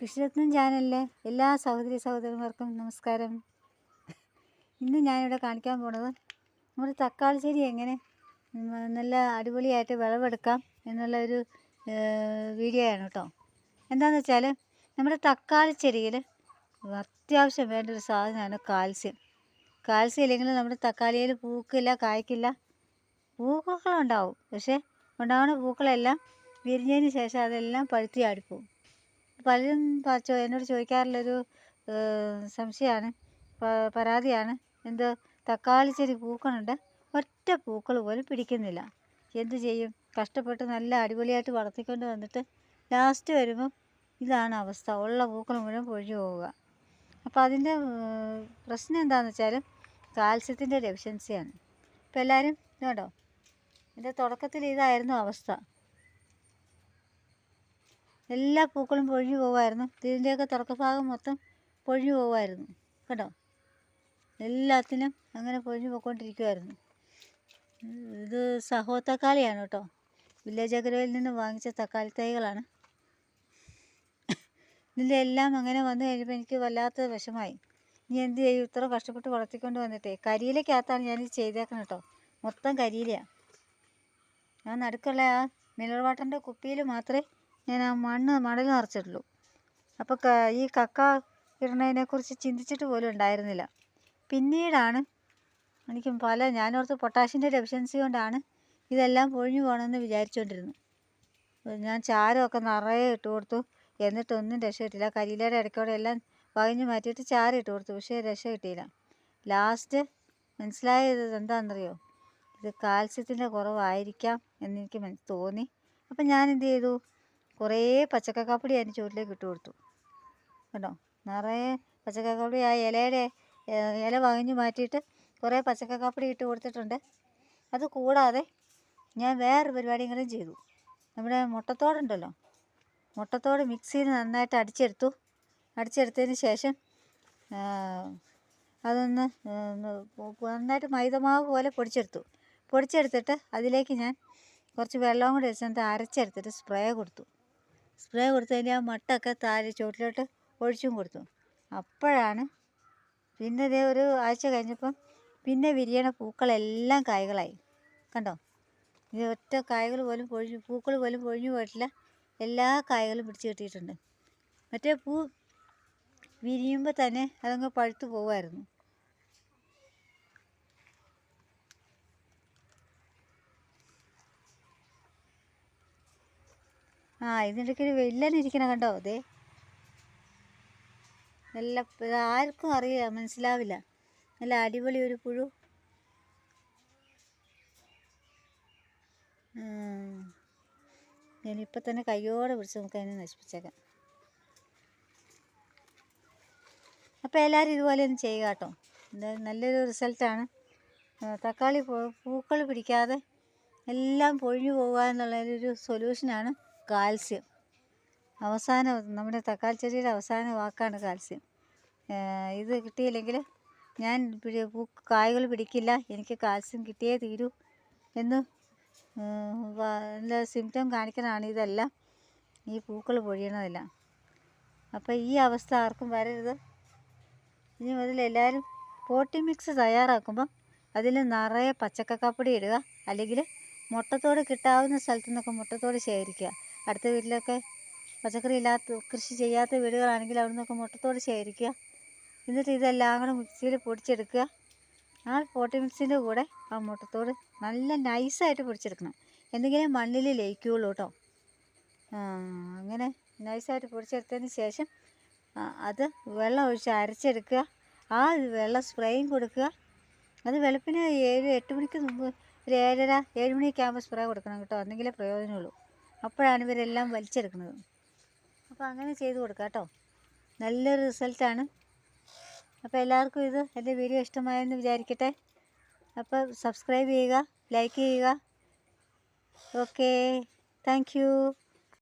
കൃഷിരത്നം ചാനലിലെ എല്ലാ സഹോദരി സഹോദരന്മാർക്കും നമസ്കാരം. ഇന്ന് ഞാനിവിടെ കാണിക്കാൻ പോണത് നമ്മുടെ തക്കാളി ചെടി എങ്ങനെ നല്ല അടിപൊളിയായിട്ട് വിളവെടുക്കാം എന്നുള്ള ഒരു വീഡിയോ ആണ് കേട്ടോ. എന്താണെന്ന് വെച്ചാൽ നമ്മുടെ തക്കാളി ചെടിയിൽ അത്യാവശ്യം വേണ്ട ഒരു സാധനമാണ് കാൽസ്യം. കാൽസ്യം ഇല്ലെങ്കിൽ നമ്മുടെ തക്കാളിയിൽ പൂക്കില്ല കായ്ക്കില്ല പൂക്കളുണ്ടാവും. പക്ഷേ ഉണ്ടാവുന്ന പൂക്കളെല്ലാം വിരിഞ്ഞതിന് ശേഷം അതെല്ലാം പഴുത്തി ആടിപ്പോവും പലരും എന്നോട് ചോദിക്കാറുള്ള എന്നോട് ചോദിക്കാറുള്ളൊരു സംശയമാണ് പരാതിയാണ്. എന്ത് തക്കാളി ചെടി പൂക്കണുണ്ട്. ഒറ്റ പൂക്കൾ പോലും പിടിക്കുന്നില്ല. എന്ത് ചെയ്യും? കഷ്ടപ്പെട്ട് നല്ല അടിപൊളിയായിട്ട് വളർത്തിക്കൊണ്ട് വന്നിട്ട് ലാസ്റ്റ് വരുമ്പം ഇതാണ് അവസ്ഥ. ഉള്ള പൂക്കൾ മുഴുവൻ പൊഴിഞ്ഞു പോവുക. അപ്പോൾ അതിന്റെ പ്രശ്നം എന്താണെന്ന് വെച്ചാൽ കാൽസ്യത്തിന്റെ ഡെഫിഷ്യൻസിയാണ്. ഇപ്പോൾ എല്ലാവരും ഇതുണ്ടോ എന്റെ തുടക്കത്തിൽ ഇതായിരുന്നു അവസ്ഥ. എല്ലാ പൂക്കളും പൊഴിഞ്ഞു പോകുമായിരുന്നു ഇതിന്റെയൊക്കെ തുടക്കഭാഗം മൊത്തം പൊഴിഞ്ഞു പോകുമായിരുന്നു കേട്ടോ? എല്ലാത്തിനും അങ്ങനെ പൊഴിഞ്ഞു പോയിക്കൊണ്ടിരിക്കുമായിരുന്നു. ഇത് സഹോ തക്കാളിയാണ് കേട്ടോ. വില്ലേജ് അഗ്രോയിൽ നിന്ന് വാങ്ങിച്ച തക്കാളി തൈകളാണ്. ഇതിന്റെ എല്ലാം അങ്ങനെ വന്നു കഴിഞ്ഞപ്പോൾ എനിക്ക് വല്ലാത്ത വിഷമായി ഇനി എന്ത് ചെയ്യും? ഇത്ര കഷ്ടപ്പെട്ട് വളർത്തിക്കൊണ്ട് വന്നിട്ടേ. കരിയിലക്കകത്താണ് ഞാനിത് ചെയ്തേക്കണം കേട്ടോ. മൊത്തം കരിയിലയാണ് ഞാൻ നടുക്കുള്ള ആ മിനറൽ വാട്ടറിന്റെ കുപ്പിയിൽ മാത്രമേ ഞാൻ ആ മണ്ണ് മണൽ നിറച്ചിട്ടുള്ളൂ. അപ്പോൾ ഈ കക്ക ഇടുന്നതിനെക്കുറിച്ച് ചിന്തിച്ചിട്ട് പോലും ഉണ്ടായിരുന്നില്ല. പിന്നീടാണ് എനിക്ക് പല ഞാൻ ഞാനോർത്ത് പൊട്ടാഷിന്റെ ഡെഫിഷ്യൻസി കൊണ്ടാണ് ഇതെല്ലാം പൊഴിഞ്ഞു പോകണമെന്ന് വിചാരിച്ചുകൊണ്ടിരുന്നു ഞാൻ ചാരമൊക്കെ നിറയെ ഇട്ട് കൊടുത്തു. എന്നിട്ടൊന്നും രക്ഷ കിട്ടിയില്ല കരിയിലയുടെ ഇടയ്ക്കൂടെ എല്ലാം വകഞ്ഞു മാറ്റിയിട്ട് ചാരം ഇട്ട് കൊടുത്തു. പക്ഷേ രക്ഷ കിട്ടിയില്ല ലാസ്റ്റ് മനസ്സിലായത് എന്താണെന്നറിയോ ഇത് കാൽസ്യത്തിന്റെ കുറവായിരിക്കാം എന്നെനിക്ക് തോന്നി. അപ്പം ഞാൻ എന്ത് ചെയ്തു? കുറേ പച്ചക്കക്കാപ്പൊടി അതിന്റെ ചുവട്ടിലേക്ക് ഇട്ട് കൊടുത്തു. കേട്ടോ നിറയെ പച്ചക്കക്കാപ്പൊടി ആ ഇലയുടെ ഇല വാങ്ങി മാറ്റിയിട്ട് കുറേ പച്ചക്കക്കാപ്പൊടി ഇട്ട് കൊടുത്തിട്ടുണ്ട്. അത് കൂടാതെ ഞാൻ വേറൊരു പരിപാടിയും ചെയ്തു. നമ്മുടെ മുട്ടത്തോടുണ്ടല്ലോ മുട്ടത്തോട് മിക്സിയിൽ നന്നായിട്ട് അടിച്ചെടുത്തു. അടിച്ചെടുത്തതിന് ശേഷം അതൊന്ന് നന്നായിട്ട് മൈദമാവ് പോലെ പൊടിച്ചെടുത്തു. പൊടിച്ചെടുത്തിട്ട് അതിലേക്ക് ഞാൻ കുറച്ച് വെള്ളവും കൂടി വെച്ചിട്ട് അരച്ചെടുത്തിട്ട് സ്പ്രേ കൊടുത്തു. സ്പ്രേ കൊടുത്തതിന്റെ ആ മട്ടൊക്കെ താഴെ ചുവട്ടിലോട്ട് ഒഴിച്ചും കൊടുത്തു. അപ്പോഴാണ് പിന്നെ ഇതേ ഒരു ആഴ്ച കഴിഞ്ഞപ്പം പിന്നെ വിരിയണ പൂക്കളെല്ലാം കായ്കളായി. കണ്ടോ? ഇത് ഒറ്റ കായ്കൾ പോലും പൊഴിഞ്ഞു പൂക്കൾ പോലും പൊഴിഞ്ഞു പോയിട്ടില്ല. എല്ലാ കായ്കളും പിടിച്ച് കിട്ടിയിട്ടുണ്ട്. മറ്റേ പൂ വിരിയുമ്പോൾ തന്നെ അതങ്ങ് പഴുത്തു പോകുമായിരുന്നു ആ ഇതിനിടയ്ക്ക് ഒരു വെല്ലൻ ഇരിക്കണ കണ്ടോ? അതെ നല്ല ആർക്കും അറിയില്ല മനസ്സിലാവില്ല. നല്ല അടിപൊളി ഒരു പുഴു. ഞാനിപ്പോൾ തന്നെ കയ്യോടെ പിടിച്ച് നമുക്ക് അതിനെ നശിപ്പിച്ചേക്കാം. അപ്പോൾ എല്ലാവരും ഇതുപോലെ ഒന്ന് ചെയ്യുക കേട്ടോ. നല്ലൊരു റിസൾട്ടാണ്. തക്കാളി പൂക്കൾ പിടിക്കാതെ എല്ലാം പൊഴിഞ്ഞു പോകുക എന്നുള്ളൊരു സൊല്യൂഷനാണ്. കാൽസ്യം. അവസാനം നമ്മുടെ തക്കാളി ചെടിയുടെ അവസാന വാക്കാണ് കാൽസ്യം. ഇത് കിട്ടിയില്ലെങ്കിൽ ഞാൻ കായകൾ പിടിക്കില്ല. എനിക്ക് കാൽസ്യം കിട്ടിയേ തീരൂ എന്ന് സിംറ്റം കാണിക്കുന്നതാണ് ഇതെല്ലാം. ഈ പൂക്കൾ പൊഴിയണതെല്ലാം. അപ്പോൾ ഈ അവസ്ഥ ആർക്കും വരരുത്. ഇനി മുതൽ എല്ലാവരും പോട്ടി മിക്സ് തയ്യാറാക്കുമ്പം അതിൽ നിറയെ പച്ചക്കക്കാപ്പൊടി ഇടുക. അല്ലെങ്കിൽ മുട്ടത്തോട് കിട്ടാവുന്ന സ്ഥലത്തു നിന്നൊക്കെ മുട്ടത്തോട് ശേഖരിക്കുക. അടുത്ത വീട്ടിലൊക്കെ പച്ചക്കറി ഇല്ലാത്ത കൃഷി ചെയ്യാത്ത വീടുകളാണെങ്കിൽ അവിടെ നിന്നൊക്കെ മുട്ടത്തോട് ശേഖരിക്കുക. എന്നിട്ട് ഇതെല്ലാം കൂടെ മിക്സിയിൽ പൊടിച്ചെടുക്കുക. ആ പോട്ടി മിക്സിന്റെ കൂടെ ആ മുട്ടത്തോട് നല്ല നൈസായിട്ട് പൊടിച്ചെടുക്കണം. എന്തെങ്കിലും മണ്ണിൽ ലയിക്കുകയുള്ളൂ കേട്ടോ. അങ്ങനെ നൈസായിട്ട് പൊടിച്ചെടുത്തതിന് ശേഷം അത് വെള്ളം ഒഴിച്ച് അരച്ചെടുക്കുക. ആ വെള്ളം സ്പ്രേയും കൊടുക്കുക. അത് വെളുപ്പിന് ഏഴ് എട്ട് മണിക്ക് മുമ്പ് ഒരു ഏഴര ഏഴ് മണിയൊക്കെ ആകുമ്പോൾ സ്പ്രേ കൊടുക്കണം കേട്ടോ. എന്നെങ്കിലേ പ്രയോജനമുള്ളൂ. അപ്പോഴാണ് ഇവരെല്ലാം വലിച്ചെടുക്കുന്നത്. അപ്പോൾ അങ്ങനെ ചെയ്ത് കൊടുക്കുക കേട്ടോ. നല്ലൊരു റിസൾട്ടാണ്. അപ്പോൾ എല്ലാവർക്കും ഇത് എന്റെ വീഡിയോ ഇഷ്ടമായെന്ന് വിചാരിക്കട്ടെ. അപ്പോൾ സബ്സ്ക്രൈബ് ചെയ്യുക ലൈക്ക് ചെയ്യുക. ഓക്കേ. താങ്ക്